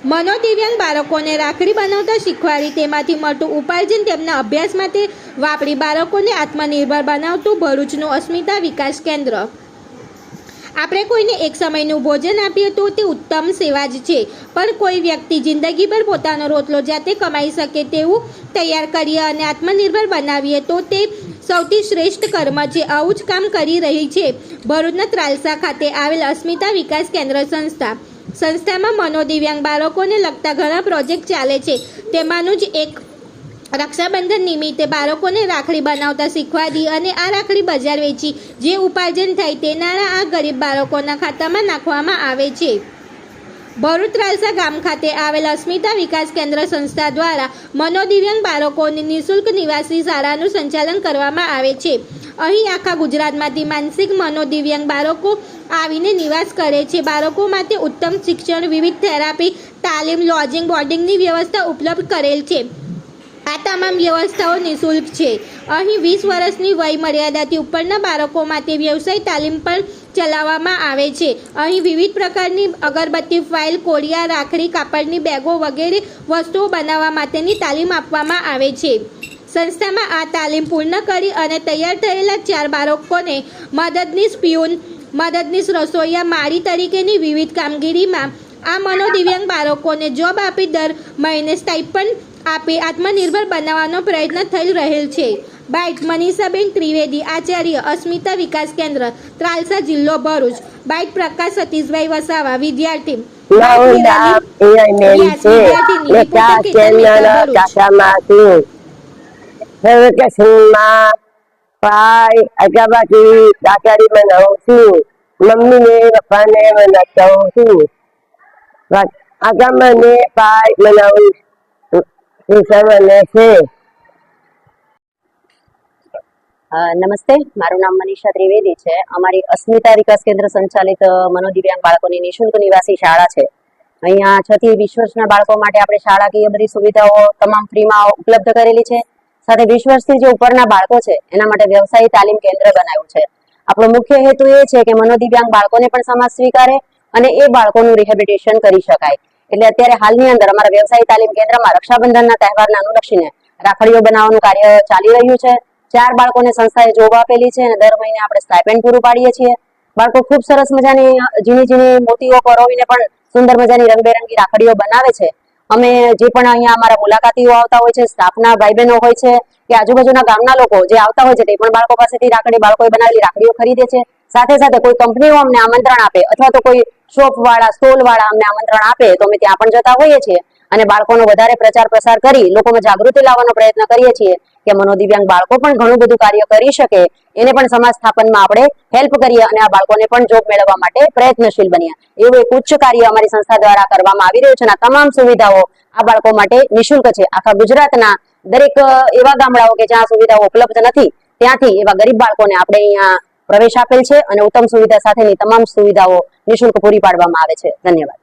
મનોદિવ્યાંગ બાળકોને રાખડી બનાવતા શીખવાડી તેમાંથી મળતું ઉપાર્જન તેમના અભ્યાસ માટે વાપરી બાળકોને આત્મનિર્ભર બનાવતું ભરૂચનું અસ્મિતા વિકાસ કેન્દ્ર. આપણે કોઈને એક સમયનું ભોજન આપીએ તો તે ઉત્તમ સેવા જ છે, પણ કોઈ વ્યક્તિ જિંદગીભર પોતાનો રોટલો જાતે કમાઈ શકે તેવું તૈયાર કરીએ અને આત્મનિર્ભર બનાવીએ તો તે સૌથી શ્રેષ્ઠ કર્મ છે, આવું જ કામ કરી રહી છે. ભરૂચના ત્રાલસા ખાતે આવેલ અસ્મિતા વિકાસ કેન્દ્ર સંસ્થા. સંસ્થામાં મનોદિવ્યાંગ બાળકોને લગતા ઘણા પ્રોજેક્ટ ચાલે છે. તેમાંનું જ એક રક્ષાબંધન નિમિત્તે બાળકોને રાખડી બનાવતા શીખવાડી અને આ રાખડી બજાર વેચી જે ઉપાર્જન થાય તે નાણાં આ ગરીબ બાળકોના ખાતામાં નાખવામાં આવે છે. ભરૂચ ગામ ખાતે આવેલ અસ્મિતા વિકાસ કેન્દ્ર સંસ્થા દ્વારા મનોદિવ્યાંગ બાળકોની નિઃશુલ્ક નિવાસી શાળાનું સંચાલન કરવામાં આવે છે. અહીં આખા ગુજરાતમાંથી માનસિક મનોદિવ્યાંગ બાળકો આવીને નિવાસ કરે છે. બાળકો માટે ઉત્તમ શિક્ષણ, વિવિધ થેરાપી, તાલીમ, લોજિંગ, બોર્ડિંગની વ્યવસ્થા ઉપલબ્ધ કરેલ છે. આ તમામ વ્યવસ્થાઓ નિઃશુલ્ક છે. અહીં વીસ વર્ષની વય મર્યાદાથી ઉપરના બાળકો માટે વ્યવસાય તાલીમ પણ ચલાવવામાં આવે છે. અહીં વિવિધ પ્રકારની અગરબત્તી ફાઇલ, કોડિયા, રાખડી, કાપડની બેગો વગેરે વસ્તુઓ બનાવવા માટેની તાલીમ આપવામાં આવે છે. સંસ્થામાં આ તાલીમ પૂર્ણ કરી અને તૈયાર થયેલા ચાર બાળકોને મદદનીશ પિયુન મદદનીશ રસોઈયા માળી તરીકેની વિવિધ કામગીરીમાં આ મનોદિવ્યાંગ બાળકોને જોબ આપી દર મહિને સ્ટાઇપન્ડ આપી આત્મનિર્ભર બનાવવાનો પ્રયત્ન થઈ રહેલ છે. બાઇટ મનીષાબેન ત્રિવેદી આચાર્ય અસ્મિતા વિકાસ કેન્દ્ર ત્રાલસા જિલ્લો ભરૂચ. બાઇટ પ્રકાશ સતીશભાઈ વસાવા વિદ્યાર્થી. નવડા એઆઈમેન છે ને ત્યાં કેન્દ્રના શાખામાંથી વેકેશનમાં પાય અગાબાથી દાતારી બનાવું છું મમ્મીને ને બનાવતા છું. પાય બનાવું બને છે નમસ્તે. મારું નામ મનીષા ત્રિવેદી છે. અમારી અસ્મિતા વિકાસ કેન્દ્ર સંચાલિત મનોદિવ્યાંગ બાળકોની નિઃશુલ્ક નિવાસી શાળા છે. અહીંયા છથી વિશ્વના બાળકો માટે આપણે શાળાકીય બધી સુવિધાઓ તમામ ફ્રીમાં ઉપલબ્ધ કરેલી છે. સાથે વીસ વર્ષથી જે ઉપરના બાળકો છે, એના માટે વ્યવસાયી તાલીમ કેન્દ્ર બનાવ્યું છે. આપણો મુખ્ય હેતુ એ છે કે મનોદિવ્યાંગ બાળકોને પણ સમાજ સ્વીકારે અને એ બાળકોનું રિહેબિલિટેશન કરી શકાય. એટલે અત્યારે હાલની અંદર અમારા વ્યવસાયી તાલીમ કેન્દ્રમાં રક્ષાબંધનના તહેવારને અનુલક્ષીને રાખડીઓ બનાવવાનું કાર્ય ચાલી રહ્યું છે. ચાર બાળકોને સંસ્થાએ જોબ આપેલી છે અને દર મહિને આપણે સ્ટાઇપેન્ડ પૂરું પાડીએ છીએ. બાળકો ખૂબ સરસ મજાની ઝીણી ઝીણી મોતીઓ પરોવીને પણ સુંદર મજાની રંગબેરંગી રાખડીઓ બનાવે છે. અમે જે પણ અહીંયા અમારા મુલાકાતીઓ આવતા હોય છે, સ્ટાફના ભાઈ બહેનો હોય છે કે આજુબાજુના ગામના લોકો જે આવતા હોય છે તે પણ બાળકો પાસેથી રાખડી, બાળકોએ બનાવેલી રાખડીઓ ખરીદે છે. સાથે સાથે કોઈ કંપનીઓ અમને આમંત્રણ આપે અથવા તો કોઈ શોપ વાળા સ્ટોલ વાળા અમને આમંત્રણ આપે તો અમે ત્યાં પણ જતા હોઈએ છીએ. અને બાળકોનો વધારે પ્રચાર પ્રસાર કરી લોકોમાં જાગૃતિ લાવવાનો પ્રયત્ન કરીએ છીએ કે મનોદિવ્યાંગ બાળકો પણ ઘણું બધું કાર્ય કરી શકે. એને પણ સમાજ સ્થાપનમાં આપણે હેલ્પ કરીએ અને આ બાળકોને પણ જોબ મેળવવા માટે પ્રયત્નશીલ બનીએ. એવું એક ઉચ્ચ કાર્ય અમારી સંસ્થા દ્વારા કરવામાં આવી રહ્યું છે અને તમામ સુવિધાઓ આ બાળકો માટે નિઃશુલ્ક છે. આખા ગુજરાતના દરેક એવા ગામડાઓ કે જ્યાં સુવિધાઓ ઉપલબ્ધ નથી, ત્યાંથી એવા ગરીબ બાળકોને આપણે અહીંયા પ્રવેશ આપેલ છે અને ઉત્તમ સુવિધા સાથેની તમામ સુવિધાઓ નિઃશુલ્ક પૂરી પાડવામાં આવે છે. ધન્યવાદ.